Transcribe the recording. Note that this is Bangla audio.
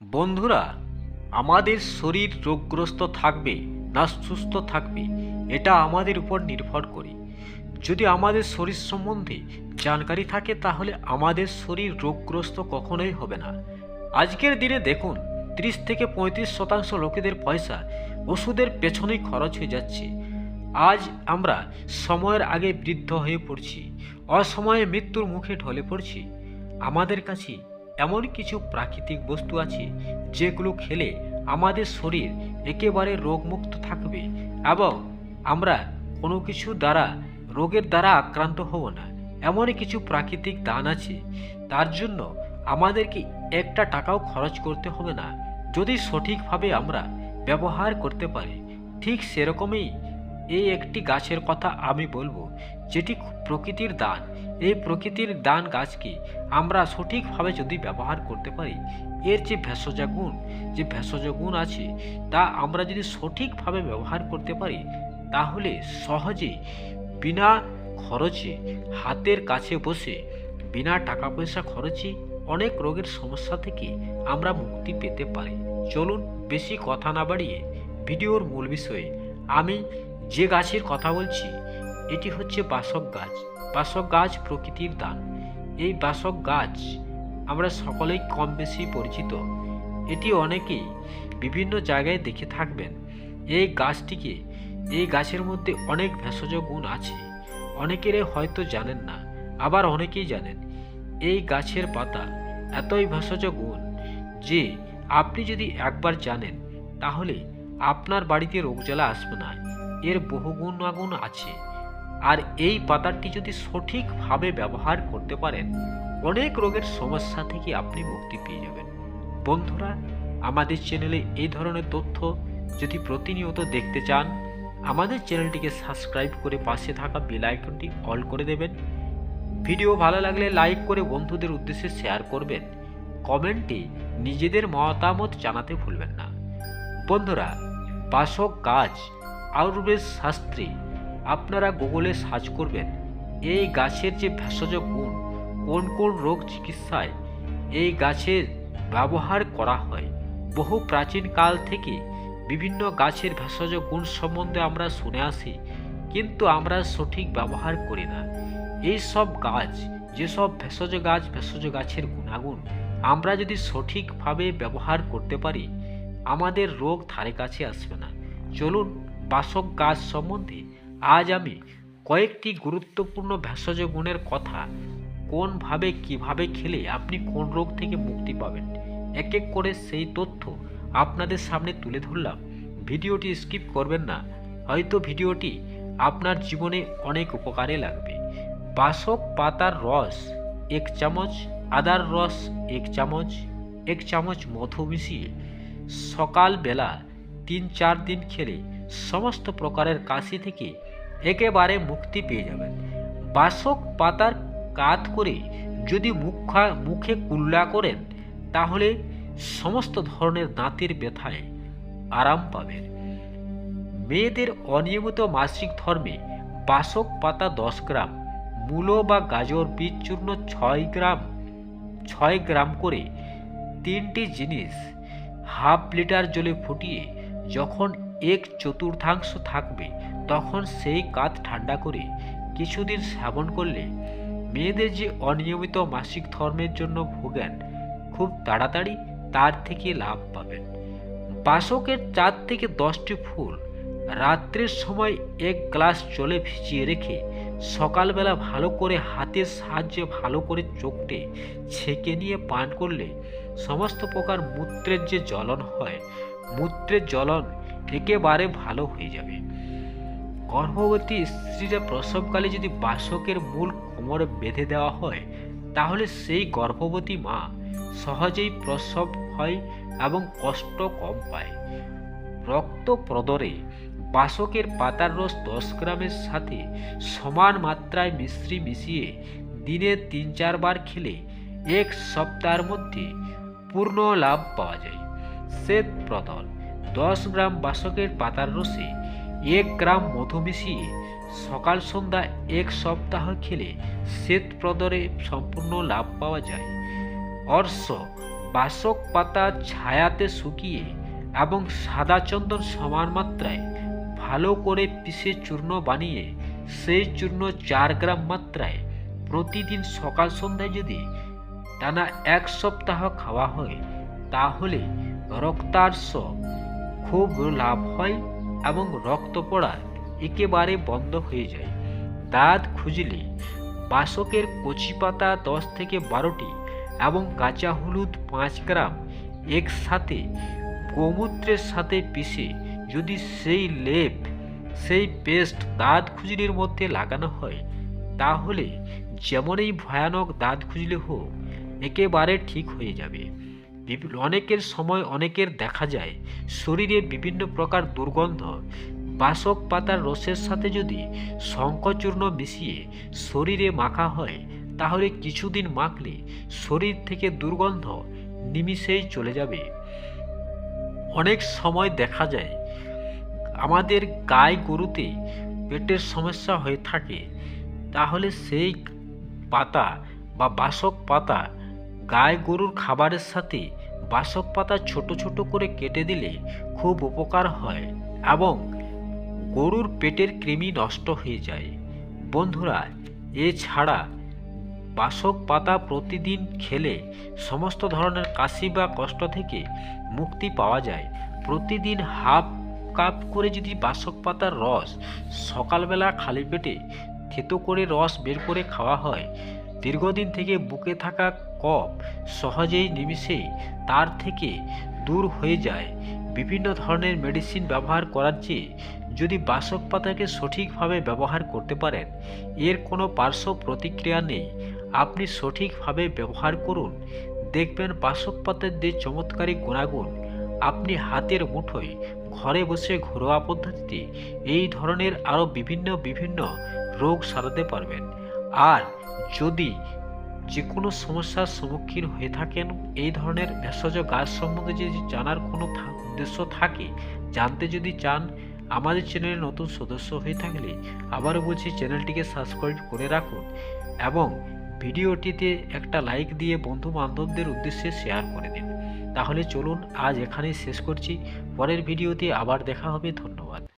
বন্ধুরা, আমাদের শরীর রোগগ্রস্ত থাকবে না সুস্থ থাকবে, এটা আমাদের উপর নির্ভর করে। যদি আমাদের শরীর সম্বন্ধে জানকারি থাকে, তাহলে আমাদের শরীর রোগগ্রস্ত কখনোই হবে না। আজকের দিনে দেখুন, ত্রিশ থেকে পঁয়ত্রিশ শতাংশ লোকেদের পয়সা ওষুধের পেছনেই খরচ হয়ে যাচ্ছে। আজ আমরা সময়ের আগে বৃদ্ধ হয়ে পড়ছি, অসময়ে মৃত্যুর মুখে ঢলে পড়ছি। আমাদের কাছে এমন কিছু প্রাকৃতিক বস্তু আছে যেগুলো খেলে আমাদের শরীর একেবারে রোগমুক্ত থাকবে এবং আমরা কোনো কিছু দ্বারা, রোগের দ্বারা আক্রান্ত হব না। এমনই কিছু প্রাকৃতিক দান আছে। তার জন্য আমাদেরকে একটা টাকাও খরচ করতে হবে না। যদি সঠিকভাবে আমরা ব্যবহার করতে পারি, ঠিক সেরকমই এই একটি গাছের কথা আমি বলব, যেটি প্রকৃতির দান। এই প্রকৃতির দান গাছকে আমরা সঠিকভাবে যদি ব্যবহার করতে পারি, এর যে ভেষজ গুণ, যে ভেষজ গুণ আছে, তা আমরা যদি সঠিকভাবে ব্যবহার করতে পারি, তাহলে সহজে বিনা খরচে হাতের কাছে বসে, বিনা টাকা পয়সা খরচে অনেক রোগের সমস্যা থেকে আমরা মুক্তি পেতে পারি। চলুন বেশি কথা না বাড়িয়ে ভিডিওর মূল বিষয়ে আমি যে গাছের কথা বলছি, এটি হচ্ছে বাসক গাছ। বাসক গাছ প্রকৃতির দান। এই বাসক গাছ আমরা সকলেই কম বেশি পরিচিত। এটি অনেকেই বিভিন্ন জায়গায় দেখে থাকবেন। এই গাছটিকে, এই গাছের মধ্যে অনেক ভেষজ গুণ আছে। অনেকেরে হয়তো জানেন না, আবার অনেকেই জানেন। এই গাছের পাতা এতই ভেষজ গুণ যে আপনি যদি একবার জানেন, তাহলে আপনার বাড়িতে রোগজ্বালা আসবে না। এর বহু গুণাগুণ আছে। আর এই পাতাটি যদি সঠিকভাবে ব্যবহার করতে পারেন, অনেক রোগের সমস্যা থেকে আপনি মুক্তি পেয়ে যাবেন। বন্ধুরা, আমাদের চ্যানেলে এই ধরনের তথ্য যদি প্রতিনিয়ত দেখতে চান, আমাদের চ্যানেলটিকে সাবস্ক্রাইব করে পাশে থাকা বেল আইকনটি অল করে দেবেন। ভিডিও ভালো লাগলে লাইক করে বন্ধুদের উদ্দেশ্যে শেয়ার করবেন। কমেন্টে নিজেদের মতামত জানাতে ভুলবেন না। বন্ধুরা বাসক গাছ, আয়ুর্বেদ শাস্ত্রে আপনারা গুগলে সার্চ করবেন, এই গাছের যে ভেষজ গুণ, কোন কোন রোগ চিকিৎসায় এই গাছের ব্যবহার করা হয়। বহু প্রাচীন কাল থেকে বিভিন্ন গাছের ভেষজ গুণ সম্বন্ধে আমরা শুনে আসি, কিন্তু আমরা সঠিক ব্যবহার করি না। এই সব গাছ যেসব ভেষজ গাছ, ভেষজ গাছের গুণাগুণ আমরা যদি সঠিকভাবে ব্যবহার করতে পারি, আমাদের রোগ ধারে কাছে আসবে না। চলুন বাসক গাছ সম্বন্ধে আজ আমি কয়েকটি গুরুত্বপূর্ণ ভেষজ গুণের কথা কোনভাবে কীভাবে খেলে আপনি কোন রোগ থেকে মুক্তি পাবেন, এক এক করে সেই তথ্য আপনাদের সামনে তুলে ধরলাম। ভিডিওটি স্কিপ করবেন না, হয়তো ভিডিওটি আপনার জীবনে অনেক উপকারে লাগবে। বাসক পাতার রস এক চামচ, আদার রস এক চামচ এক চামচ মধু মিশিয়ে সকালবেলা তিন চার দিন খেলে সমস্ত প্রকারের কাশি থেকে একেবারে মুক্তি পেয়ে যাবেন। বাসক পাতার কাত করে যদি মুখা, মুখে কুল্লা করেন, তাহলে সমস্ত ধরনের দাঁতের ব্যথায় আরাম পাবেন। মেয়েদের অনিয়মিত মাসিক ধর্মে বাসক পাতা দশ গ্রাম, মূলো বা গাজর বীজ চূর্ণ ছয় গ্রাম ছয় গ্রাম করে তিনটি জিনিস হাফ লিটার জলে ফুটিয়ে যখন এক চতুর্থাংশ থাকবে, তখন সেই কাত ঠান্ডা করে কিছুদিন সেবন করলে মেয়েদের যে অনিয়মিত মাসিক ধর্মের জন্য ভোগেন, খুব তাড়াতাড়ি তার থেকে লাভ পাবেন। বাসকের চার থেকে দশটি ফুল রাত্রের সময় এক গ্লাস জলে ভিজিয়ে রেখে সকালবেলা ভালো করে হাতের সাহায্যে ভালো করে চোখটে ছেঁকে নিয়ে পান করলে সমস্ত প্রকার মূত্রের যে জ্বলন হয় মূত্রের জ্বলন একেবারে ভালো হয়ে যাবে। গর্ভবতী স্ত্রীরা প্রসবকালে যদি বাসকের মূল কোমরে বেঁধে দেওয়া হয়, তাহলে সেই গর্ভবতী মা সহজেই প্রসব হয় এবং কষ্ট কম পায়। রক্ত প্রদরে বাসকের পাতার রস দশ গ্রামের সাথে সমান মাত্রায় মিশ্রি মিশিয়ে দিনে তিন চারবার খেলে এক সপ্তাহের মধ্যে পূর্ণ লাভ পাওয়া যায়। শ্বেত প্রদল দশ গ্রাম বাসকের পাতার রসে এক গ্রাম মধু মিশিয়ে সকাল সন্ধ্যা এক সপ্তাহ খেলে শ্বেত প্রদরে সম্পূর্ণ লাভ পাওয়া যায়। অর্শ বাসক পাতা ছায়াতে শুকিয়ে এবং সাদা চন্দন সমান মাত্রায় ভালো করে পিষে চূর্ণ বানিয়ে সেই চূর্ণ চার গ্রাম মাত্রায় প্রতিদিন সকাল সন্ধ্যায় যদি টানা এক সপ্তাহ খাওয়া হয়, তাহলে রক্তার্শ খুব লাভ হয় এবং রক্ত পড়া একেবারে বন্ধ হয়ে যায়। দাঁত খুঁজলে বাসকের কচি পাতা দশ থেকে বারোটি এবং কাঁচা হলুদ পাঁচ গ্রাম একসাথে গোমূত্রের সাথে পিষে যদি সেই লেপ, সেই পেস্ট দাঁত খুজলির মধ্যে লাগানো হয়, তাহলে যেমনই ভয়ানক দাঁত খুজলি হোক, একেবারে ঠিক হয়ে যাবে। অনেকের সময় অনেকের দেখা যায়, শরীরে বিভিন্ন প্রকার দুর্গন্ধ, বাসক পাতার রসের সাথে যদি শঙ্কচূর্ণ মিশিয়ে শরীরে মাখা হয়, তাহলে কিছুদিন মাখলে শরীর থেকে দুর্গন্ধ নিমিষেই চলে যাবে। অনেক সময় দেখা যায়, আমাদের গায়ে গরুতে পেটের সমস্যা হয়ে থাকে, তাহলে সেই পাতা বা বাসক পাতা গায়ে গরুর খাবারের সাথে বাসক পাতা ছোট ছোট করে কেটে দিলে খুব উপকার হয় এবং গরুর পেটের কৃমি নষ্ট হয়ে যায়। বন্ধুরা, এছাড়া বাসক পাতা প্রতিদিন খেলে সমস্ত ধরনের কাশি বা কষ্ট থেকে মুক্তি পাওয়া যায়। প্রতিদিন হাফ কাপ করে যদি বাসক পাতার রস সকালবেলা খালি পেটে থেতো করে রস বের করে খাওয়া হয় দীর্ঘদিন থেকে বুকে থাকা কফ সহজেই নিমিষেই তার থেকে দূর হয়ে যায়। বিভিন্ন ধরনের মেডিসিন ব্যবহার করার চেয়ে যদি বাসক পাতাকে সঠিকভাবে ব্যবহার করতে পারেন, এর কোনো পার্শ্ব প্রতিক্রিয়া নেই। আপনি সঠিকভাবে ব্যবহার করুন। দেখবেন বাসক পাতার যে চমৎকারী গুণাগুণ, আপনি হাতের মুঠোয় ঘরে বসে ঘরোয়া পদ্ধতিতে এই ধরনের আরও বিভিন্ন বিভিন্ন রোগ সারাতে পারবেন। আর যদি যে কোনো সমস্যার সম্মুখীন হয়ে থাকেন, এই ধরনের ভেষজ গাছ সম্বন্ধে যদি জানার কোনো উদ্দেশ্য থাকে, জানতে যদি চান, আমাদের চ্যানেলে নতুন সদস্য হয়ে থাকলে আবারও বলছি চ্যানেলটিকে সাবস্ক্রাইব করে রাখুন এবং ভিডিওটিতে একটা লাইক দিয়ে বন্ধু বান্ধবদের উদ্দেশ্যে শেয়ার করে দিন। তাহলে চলুন আজ এখানেই শেষ করছি। পরের ভিডিওতে আবার দেখা হবে। ধন্যবাদ।